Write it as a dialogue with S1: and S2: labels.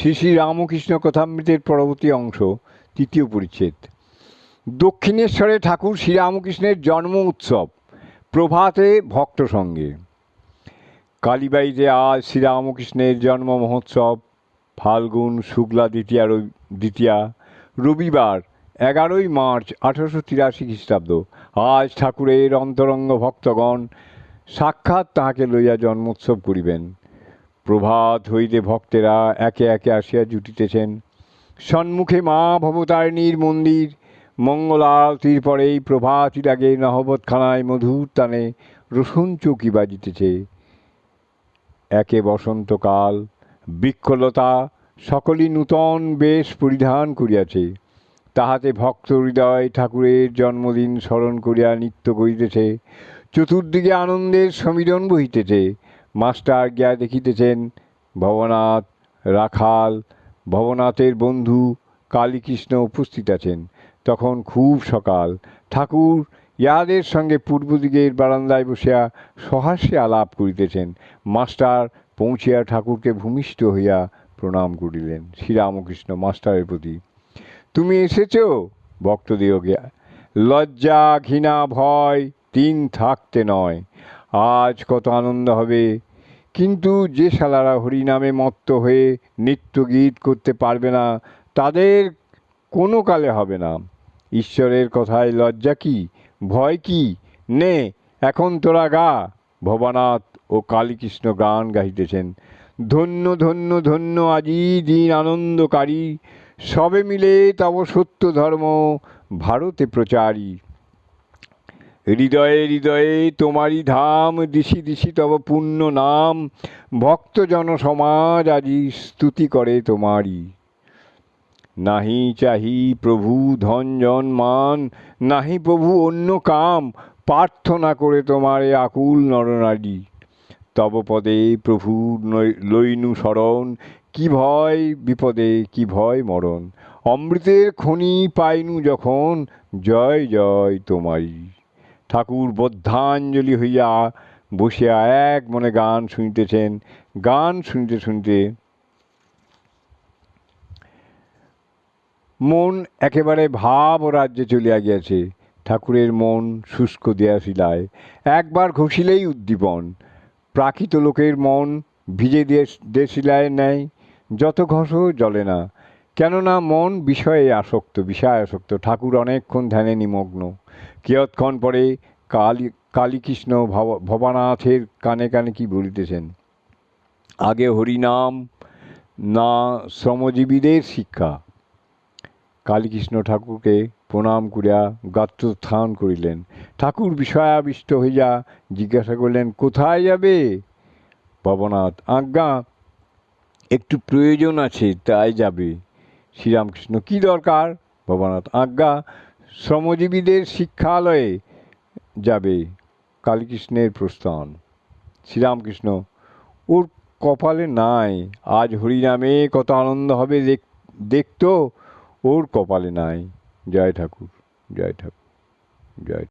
S1: শ্রী শ্রী রামকৃষ্ণ কথামৃতের পরবর্তী অংশ, তৃতীয় পরিচ্ছেদ। দক্ষিণেশ্বরে ঠাকুর শ্রীরামকৃষ্ণের জন্ম উৎসব, প্রভাতে ভক্ত সঙ্গে। কালীবাড়িতে আজ শ্রীরামকৃষ্ণের জন্ম মহোৎসব, ফাল্গুন, শুক্লা দ্বিতীয়া দ্বিতীয়া, রবিবার, এগারোই মার্চ আঠারোশো তিরাশি খ্রিস্টাব্দ। আজ ঠাকুরের অন্তরঙ্গ ভক্তগণ সাক্ষাৎ তাহাকে লইয়া জন্মোৎসব করিবেন। প্রভাত হইতে ভক্তেরা একে একে আসিয়া জুটিতেছেন। সন্মুখে মা ভবতারিণীর মন্দির মঙ্গল আরতির পরেই প্রভাতির আগে নহবতখানায় মধুর টানে রসুন চৌকি বাজিতেছে। একে বসন্তকাল, বৃক্ষলতা সকলই নূতন বেশ পরিধান করিয়াছে। তাহাতে ভক্ত হৃদয় ঠাকুরের জন্মদিন স্মরণ করিয়া নৃত্য করিতেছে। চতুর্দিকে আনন্দের সমীরণ বহিতেছে। মাস্টার গিয়া দেখিতেছেন, ভবনাথ, রাখাল, ভবনাথের বন্ধু কালীকৃষ্ণ উপস্থিত আছেন। তখন খুব সকাল। ঠাকুর ইহাদের সঙ্গে পূর্ব দিকের বারান্দায় বসিয়া সহাস্যে আলাপ করিতেছেন। মাস্টার পৌঁছিয়া ঠাকুরকে ভূমিষ্ঠ হইয়া প্রণাম করিলেন। শ্রীরামকৃষ্ণ মাস্টারের প্রতি, তুমি এসেছ? ভক্তদিওকে লজ্জা, ঘৃণা, ভয় তিন থাকতে নয়। আজ কত আনন্দ হবে। কিন্তু যে শালারা হরিনামে মত্ত হয়ে নৃত্য গীত করতে পারবে না, তাদের কোনো কালে হবে না। ঈশ্বরের কথায় লজ্জা কি, ভয় কি? নে, এখন তোরা গা। ভবানাথ ও কালীকৃষ্ণ গান গাইতেছেন ধন্য ধন্য ধন্য আজি দিন আনন্দকারী। সবে মিলে তব সত্য ধর্ম, ভারতে প্রচারী। হৃদয়ে হৃদয়ে তোমারই ধাম, দিশি দিশি তব পুণ্য নাম। ভক্তজন সমাজ আজি স্তুতি করে তোমারই। নাহি চাহি প্রভু ধন জন মান, নাহি প্রভু অন্য কাম। প্রার্থনা করে তোমারে আকুল নরনারী। তব পদে প্রভু লইনু শরণ। কি ভয় বিপদে, কি ভয় মরণ। অমৃতের খনি পাইনু যখন। জয় জয় তোমারই। ঠাকুর বদ্ধাঞ্জলি হইয়া বসিয়া এক মনে গান শুনিতেছেন। গান শুনতে শুনতে মন একেবারে ভাব রাজ্যে চলিয়া গিয়াছে। ঠাকুরের মন শুষ্ক দেয়া শিলায়। একবার ঘষিলেই উদ্দীপন। প্রাকৃত লোকের মন ভিজে দিয়ে দেশিলায় নেয়। যত ঘষ জ্বলে না। কেননা মন বিষয়ে আসক্ত, বিষয় আসক্ত। ঠাকুর অনেকক্ষণ ধ্যানে নিমগ্ন। কিয়ৎক্ষণ পরে কালী, কালীকৃষ্ণ ভব- ভবানাথের কানে কানে কি বলিতেছেন? আগে হরিনাম, না শ্রমজীবীদের শিক্ষা। কালীকৃষ্ণ ঠাকুরকে প্রণাম করিয়া গাত্রোত্থান করিলেন। ঠাকুর বিষয়াবিষ্ট হইয়া জিজ্ঞাসা করলেন, কোথায় যাবে? ভবনাথ, আজ্ঞা, একটু প্রয়োজন আছে, তাই যাবে। শ্রীরামকৃষ্ণ, কি দরকার? ভবনাথ আজ্ঞা, শ্রমজীবীদের শিক্ষালয়ে যাবে কালীকৃষ্ণের প্রস্থান। শ্রীরামকৃষ্ণ, ওর কপালে নাই, আজ হরিনামে কত আনন্দ হবে দেখ, দেখতো, ওর কপালে নাই। জয় ঠাকুর জয় ঠাকুর, জয়